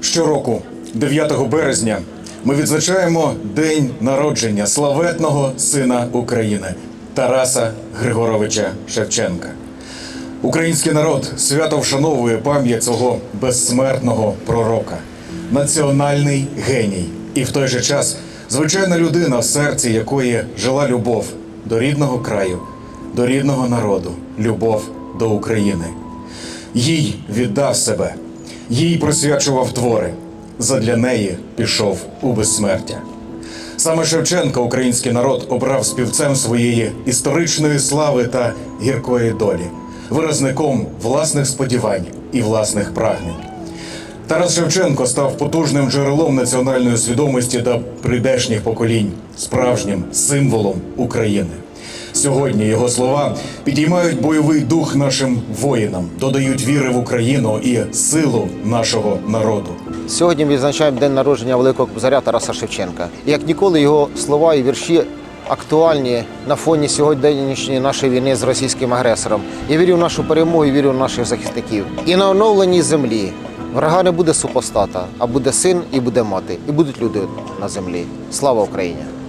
Щороку, 9 березня, ми відзначаємо день народження славетного сина України Тараса Григоровича Шевченка. Український народ свято вшановує пам'ять цього безсмертного пророка, національний геній, і в той же час звичайна людина, в серці якої жила любов до рідного краю, до рідного народу, любов до України. Їй віддав себе, їй присвячував твори. Задля неї пішов у безсмертя. Саме Шевченка український народ обрав співцем своєї історичної слави та гіркої долі, виразником власних сподівань і власних прагнень. Тарас Шевченко став потужним джерелом національної свідомості до прийдешніх поколінь, справжнім символом України. Сьогодні його слова підіймають бойовий дух нашим воїнам, додають віри в Україну і силу нашого народу. Сьогодні відзначаємо день народження великого кобзаря Тараса Шевченка. Як ніколи його слова і вірші актуальні на фоні сьогоднішньої нашої війни з російським агресором. Я вірю в нашу перемогу, і вірю в наших захисників. І на оновленій землі врага не буде супостата, а буде син і буде мати, і будуть люди на землі. Слава Україні!